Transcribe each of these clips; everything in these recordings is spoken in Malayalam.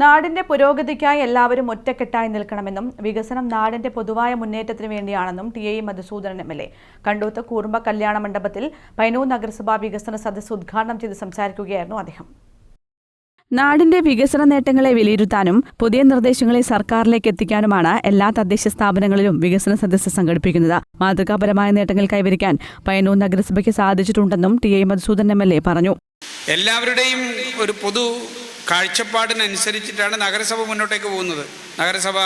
നാടിന്റെ പുരോഗതിക്കായി എല്ലാവരും ഒറ്റക്കെട്ടായി നിൽക്കണമെന്നും വികസനം നാടിന്റെ പൊതുവായ മുന്നേറ്റത്തിന് വേണ്ടിയാണെന്നും T A Madhusoodanan M L A. Kandoth Koorma കല്യാണ മണ്ഡപത്തിൽ പൈനൂർ നഗരസഭാ വികസന സദസ്സ് ഉദ്ഘാടനം ചെയ്ത് സംസാരിക്കുകയായിരുന്നു അദ്ദേഹം. നാടിന്റെ വികസന നേട്ടങ്ങളെ വിലയിരുത്താനും പുതിയ നിർദ്ദേശങ്ങളെ സർക്കാരിലേക്ക് എത്തിക്കാനുമാണ് എല്ലാ തദ്ദേശ സ്ഥാപനങ്ങളിലും വികസന സദസ്സ് സംഘടിപ്പിക്കുന്നത്. മാതൃകാപരമായ നേട്ടങ്ങൾ കൈവരിക്കാൻ പയനൂർ നഗരസഭയ്ക്ക് സാധിച്ചിട്ടുണ്ടെന്നും T A Madhusoodan M L A പറഞ്ഞു. എല്ലാവരുടെയും ഒരു പൊതു കാഴ്ചപ്പാടിനനുസരിച്ചിട്ടാണ് നഗരസഭ മുന്നോട്ടേക്ക് പോകുന്നത്. നഗരസഭ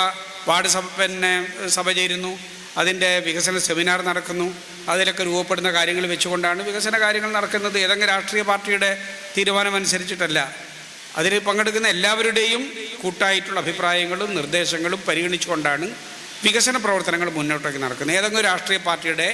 വാർഡ് സഭ പിന്നെ സഭ ചേരുന്നു. അതിന്റെ വികസന സെമിനാർ നടക്കുന്നു. അതിലൊക്കെ രൂപപ്പെടുന്ന കാര്യങ്ങൾ വെച്ചുകൊണ്ടാണ് വികസന കാര്യങ്ങൾ നടക്കുന്നത്. ഏതെങ്കിലും രാഷ്ട്രീയ പാർട്ടിയുടെ തീരുമാനമനുസരിച്ചിട്ടല്ല. അതിൽ പങ്കെടുക്കുന്ന എല്ലാവരുടെയും കൂട്ടായിട്ടുള്ള അഭിപ്രായങ്ങളും നിർദ്ദേശങ്ങളും പരിഗണിച്ചുകൊണ്ടാണ് വികസന പ്രവർത്തനങ്ങൾ മുന്നോട്ടേക്ക് നടക്കുന്നത്. ഏതെങ്കിലും രാഷ്ട്രീയ പാർട്ടിയുടെ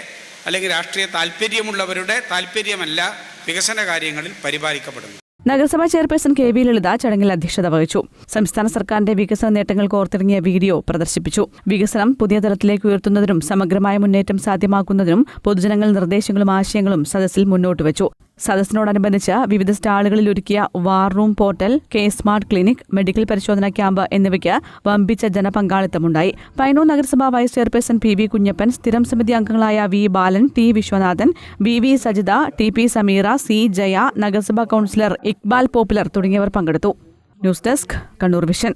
അല്ലെങ്കിൽ രാഷ്ട്രീയ താല്പര്യമുള്ളവരുടെ താല്പര്യമല്ല വികസന കാര്യങ്ങളിൽ പരിപാലിക്കപ്പെടുന്നത്. നഗരസഭാ ചെയർപേഴ്സൺ കെ വി ലളിത ചടങ്ങിൽ അധ്യക്ഷത വഹിച്ചു. സംസ്ഥാന സർക്കാരിന്റെ വികസന നേട്ടങ്ങൾ കോർത്തിറങ്ങിയ വീഡിയോ പ്രദർശിപ്പിച്ചു. വികസനം പുതിയ തലത്തിലേക്ക് ഉയർത്തുന്നതിനും സമഗ്രമായ മുന്നേറ്റം സാധ്യമാക്കുന്നതിനും പൊതുജനങ്ങൾ നിർദ്ദേശങ്ങളും ആശയങ്ങളും സദസ്സിൽ മുന്നോട്ട് വെച്ചു സദസ്സിനോടനുബന്ധിച്ച് വിവിധ സ്റ്റാളുകളിൽ ഒരുക്കിയ war room portal K smart clinic medical പരിശോധനാ ക്യാമ്പ് എന്നിവയ്ക്ക് വമ്പിച്ച ജനപങ്കാളിത്തമുണ്ടായി. പൈനൂർ നഗരസഭാ vice chairperson P V Kunhappan സ്ഥിരം സമിതി അംഗങ്ങളായ V Balan T Viswanathan V V Sajitha T P Sameera C Jaya നഗരസഭാ കൗൺസിലർ ഇക്ബാൽ പോപ്പുലർ തുടങ്ങിയവർ പങ്കെടുത്തു. News desk Kannur Vision.